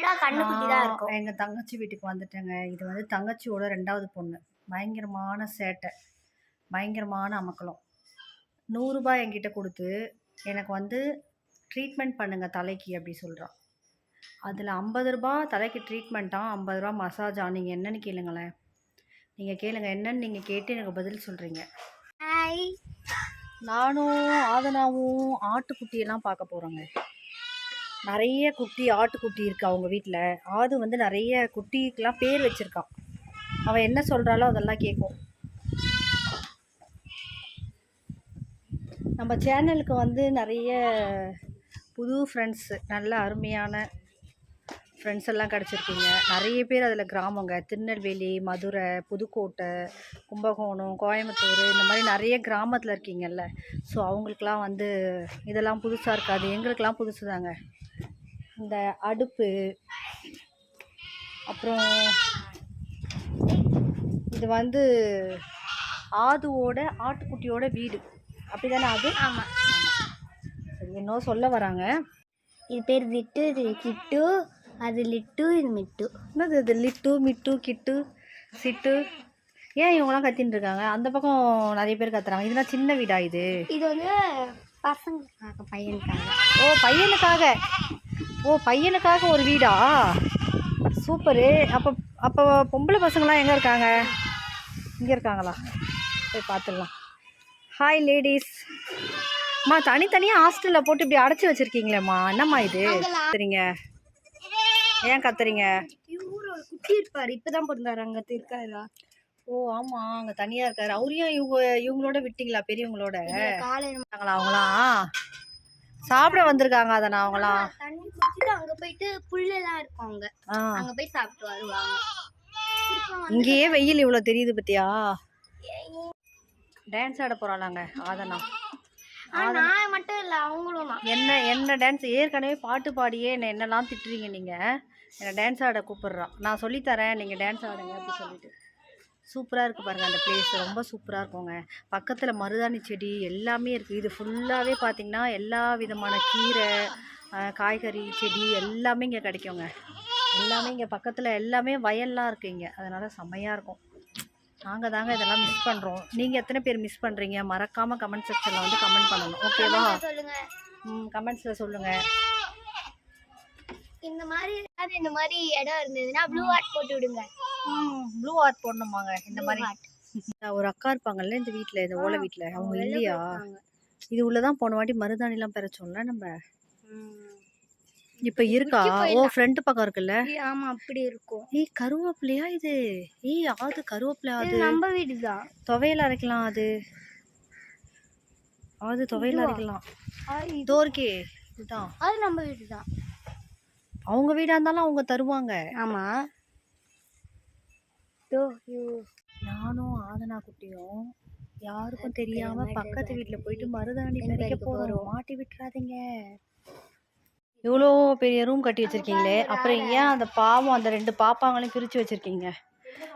ஃபுல்லா கண்ணுக்குட்டி தான் இருக்கும். எங்கள் தங்கச்சி வீட்டுக்கு வந்துட்டேங்க. இது வந்து தங்கச்சியோட ரெண்டாவது பொண்ணு. பயங்கரமான சேட்டை. பயங்கரமான அமக்கலம். நூறுரூபா என்கிட்ட கொடுத்து எனக்கு வந்து ட்ரீட்மெண்ட் பண்ணுங்க தலைக்கு அப்படி சொல்கிறான் அதில் ஐம்பது ரூபா தலைக்கு ட்ரீட்மெண்ட்டாக ஐம்பது ரூபா மசாஜா நீங்கள் என்னன்னு கேளுங்களேன். நீங்கள் கேளுங்க என்னன்னு நீங்கள் கேட்டு எனக்கு பதில் சொல்கிறீங்க நானும் ஆதனாவும் ஆட்டுக்குட்டியெல்லாம் பார்க்க போகிறோங்க நிறைய குட்டி ஆட்டுக்குட்டி இருக்கு அவங்க வீட்டில் ஆது வந்து நிறைய குட்டிக்கெலாம் பேர் வச்சுருக்கான் அவன் என்ன சொல்கிறாளோ அதெல்லாம் கேட்கும் நம்ம சேனலுக்கு வந்து நிறைய புது ஃப்ரெண்ட்ஸு நல்ல அருமையான ஃப்ரெண்ட்ஸ் எல்லாம் கிடச்சிருக்கீங்க நிறைய பேர் அதில் கிராமங்க. திருநெல்வேலி மதுரை புதுக்கோட்டை கும்பகோணம் கோயம்புத்தூர் இந்த மாதிரி நிறைய கிராமத்தில் இருக்கீங்கல்ல. ஸோ அவங்களுக்கெல்லாம் வந்து இதெல்லாம் புதுசாக இருக்காது. எங்களுக்கெல்லாம் புதுசு தாங்க. இந்த அடுப்பு அப்புறம் இது வந்து ஆதுவோட ஆட்டுக்குட்டியோட வீடு. அப்படி தானே அது ஆமா. சரி இன்னும் சொல்ல வராங்க. இது பேர் விட்டு இது கிட்டு அது லிட்டு இது மிட்டு. என்னது இது? லிட்டு மிட்டு கிட்டு சிட்டு? ஏன் இவங்களாம் கத்தின்னு இருக்காங்க? அந்த பக்கம் நிறைய பேர் கத்துறாங்க. இதெல்லாம் சின்ன வீடா இது? இது வந்து பசங்களுக்காக பையனுக்காக. ஓ பையனுக்காக? ஓ பையனுக்காக ஒரு வீடா? சூப்பரு. அப்போ அப்போ பொம்பளை பசங்களாம் எங்கே இருக்காங்க? இங்கே இருக்காங்களா? போய் பார்த்துடலாம் ஹாய் லேடிஸ் அம்மா தனித்தனியாக ஹாஸ்டலில் போட்டு இப்படி அடைச்சி வச்சுருக்கீங்களேம்மா. என்னம்மா இது? கத்துறீங்க ஏன் கத்துறீங்க? இவரு ஒரு குட்டி இருப்பாரு. இப்பதான் பிறந்தாரு. அங்க இருக்காரா ஓ ஆமாம் அங்கே தனியாக இருக்காரு. அவரையும் இவங்க இவங்களோட விட்டீங்களா பெரியவங்களோட? காலையில அவங்களாம் சாப்பிட வந்திருக்காங்க அதை நான் அவங்களாம் தண்ணி குடிச்சிட்டு அங்க போயிட்டு புல்லெல்லாம் இருக்கும் அங்க. அங்க போய் சாப்பிட்டு வருவாங்க. இங்கேயே வெயில் இவ்வளோ தெரியுது பத்தியா? டான்ஸ் ஆட போகிறாளாங்க ஆதனா. நான் மட்டும் இல்ல அவங்களும் என்ன என்ன டான்ஸ் ஏற்கனவே பாட்டு பாடியே என்ன என்னெல்லாம் திட்டுறீங்க நீங்கள் என்னை டான்ஸ் ஆட கூப்பிடுறான். நான் சொல்லித்தரேன் நீங்கள் டான்ஸ் ஆடுங்க அப்படி சொல்லிட்டு. சூப்பராக இருக்குது பாருங்கள் அந்த பிளேஸ் ரொம்ப சூப்பராக இருக்குங்க. பக்கத்தில் மருதாணி செடி எல்லாமே இருக்குது இது ஃபுல்லாகவே பார்த்தீங்கன்னா எல்லா விதமான கீரை காய்கறி செடி எல்லாமே இங்கே கிடைக்குங்க. எல்லாமே இங்கே பக்கத்தில் எல்லாமே வயல்லாம் இருக்குது இங்கே. அதனால் செம்மையாக இருக்கும். நாங்கள் தாங்க இதெல்லாம் மிஸ் பண்ணுறோம் நீங்கள் எத்தனை பேர் மிஸ் பண்ணுறீங்க மறக்காமல் கமெண்ட் செக்ஷனில் வந்து கமெண்ட் பண்ணணும். ஓகேவா ம் கமெண்ட்ஸில் சொல்லுங்கள் இந்த மாதிரி ஏதாவது இந்த மாதிரி இடம் இருந்ததுன்னா ப்ளூ ஆர்ட் போட்டு விடுங்க. ப்ளூ ஆர்ட் போடணுமாங்க இந்த மாதிரி. ஒரு அக்கா இருப்பாங்கல்ல இந்த வீட்டில் இந்த ஓலை வீட்டில் அவங்க இல்லையா? இது உள்ளதான் போன வாட்டி மருதாணிலாம் பெறச்சோம்ல நம்ம? இப்போ இருக்கா? ஓ ஃப்ரண்ட் பக்கம் இருக்குல்ல? ஆமா அப்படி இருக்கும். ஏய் கருவேப்பிலையா இது? ஏய் ஆது கருவேப்பிலை இது நம்ம வீடு தான் துவையல் அரைக்கலாம் அது அது துவையல் அரைக்கலாம். தோர்க்கே இதுதான். அது நம்ம வீடு தான் அவங்க வீடாக இருந்தாலும் அவங்க தருவாங்க. ஆமா. நானும் ஆதனா குட்டியும் யாருக்கும் தெரியாம பக்கத்து வீட்ல போயிட்டு மருதாணி பறிக்க போறோம். மாட்டி விட்டுறாதீங்க. இவ்வளோ பெரிய ரூம் கட்டி வச்சிருக்கீங்களே? அப்புறம் ஏன் அந்த பாவம் அந்த ரெண்டு பாப்பாங்களையும் பிரித்து வச்சிருக்கீங்க?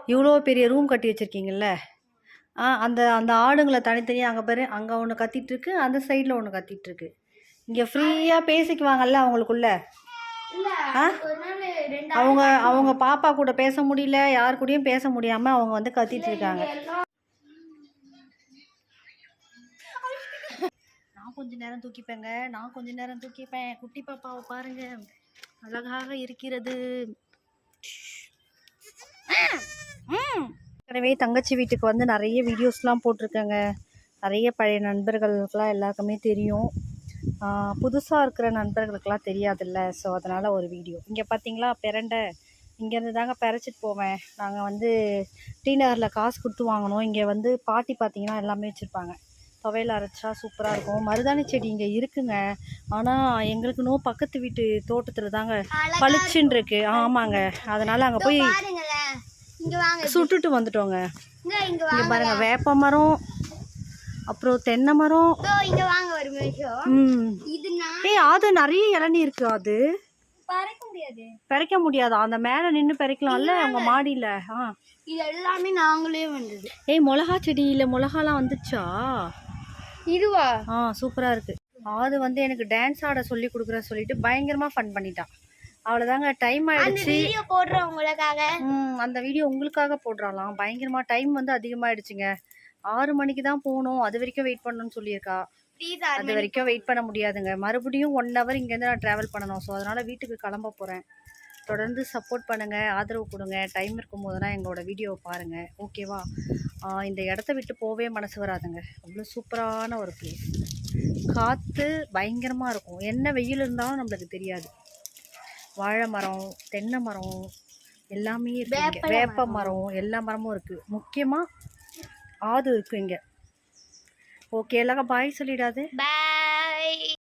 இவ்வளோ பெரிய ரூம் கட்டி வச்சிருக்கீங்கல்ல? ஆ அந்த அந்த ஆடுங்களை தனித்தனியாக அங்கே பாரு அங்கே ஒன்று கத்திட்டு இருக்கு அந்த சைடில் ஒன்று கத்திட்டு இருக்கு. இங்கே ஃப்ரீயாக பேசிக்குவாங்கல்ல அவங்களுக்குள்ள? அவங்க அவங்க பாப்பா கூட பேச முடியல யார் கூடயும் பேச முடியாம அவங்க வந்து கத்திட்டு இருக்காங்க நான் கொஞ்ச நேரம் தூக்கிப்பேங்க நான் கொஞ்ச நேரம் தூக்கிப்பேன். குட்டி பாப்பாவை பாருங்க அழகாக இருக்கிறது. எனவே தங்கச்சி வீட்டுக்கு வந்து நிறைய வீடியோஸ்லாம் போட்டிருக்கேங்க. நிறைய பழைய நண்பர்களுக்கெல்லாம் எல்லாருக்குமே தெரியும். புதுசாக இருக்கிற நண்பர்களுக்கெல்லாம் தெரியாதுல்ல. ஸோ அதனால் ஒரு வீடியோ இங்கே பார்த்தீங்களா பிரண்டை. இங்கேருந்து தாங்க பறிச்சிட்டு போவேன். நாங்கள் வந்து டி நகரில் காசு கொடுத்து வாங்கினோம் இங்கே வந்து பாட்டி பார்த்தீங்கன்னா எல்லாமே வச்சுருப்பாங்க. துவையல் அரைச்சா சூப்பராக இருக்கும். மருதாணி செடி இங்கே இருக்குங்க. ஆனால் எங்களுக்கு நோ பக்கத்து வீட்டு தோட்டத்தில் தாங்க பளிச்சுன்னு இருக்கு. ஆமாங்க. அதனால் அங்கே போய் சுட்டுட்டு வந்துட்டோங்க. இங்க இங்க இங்கே வாங்க பாருங்க வேப்ப மரம் அப்புறம் தென்னை மரம். இங்க வாங்க ஒரு நிமிஷம். இது ஏய் அது நிறைய இளநீ இருக்கு அது பறக்க முடியாது. பறிக்க முடியாதா? அந்த மேலே நின்று பறிக்கலாம்ல உங்க மாடியில். ஆ. இது எல்லாமே நாங்களே வந்தது. ஏய் மிளகா செடி இல்லை மிளகாலாம் வந்துச்சா? இதுவா? ஆ சூப்பராக இருக்கு. அது வந்து எனக்கு டான்ஸ் ஆட சொல்லி கொடுக்குறேன்னு சொல்லிட்டு பயங்கரமாக ஃபன் பண்ணிட்டான் அவ்வளோதாங்க டைம் ஆயிடுச்சு. வீடியோ போடுறோம் உங்களுக்காக. ம், அந்த வீடியோ உங்களுக்காக போடுறாளாம். பயங்கரமா டைம் வந்து அதிகமாயிடுச்சுங்க. ஆறு மணிக்கு தான் போகணும். அது வரைக்கும் வெயிட் பண்ணணும்னு சொல்லியிருக்கா. அது வரைக்கும் வெயிட் பண்ண முடியாதுங்க. மறுபடியும் ஒன் ஹவர் இங்கேருந்து நான் ட்ராவல் பண்ணணும். ஸோ அதனால் வீட்டுக்கு கிளம்ப போகிறேன் தொடர்ந்து சப்போர்ட் பண்ணுங்கள் ஆதரவு கொடுங்க. டைம் இருக்கும்போதெல்லாம் எங்களோட வீடியோவை பாருங்கள் ஓகேவா இந்த இடத்த விட்டு போவே மனசு வராதுங்க. அவ்வளோ சூப்பரான ஒரு பிளேஸ் காற்று பயங்கரமாக இருக்கும். என்ன வெயில் இருந்தாலும் நம்மளுக்கு தெரியாது. வாழை மரம் தென்னை மரம் எல்லாமே இருக்கு இங்க. வேப்பல வேப்ப மரம். எல்லா மரமும் இருக்குது முக்கியமாக ஆது இருக்கு இங்கே. ஓகே எல்லாரும் பாய் சொல்லிடாது. பாய்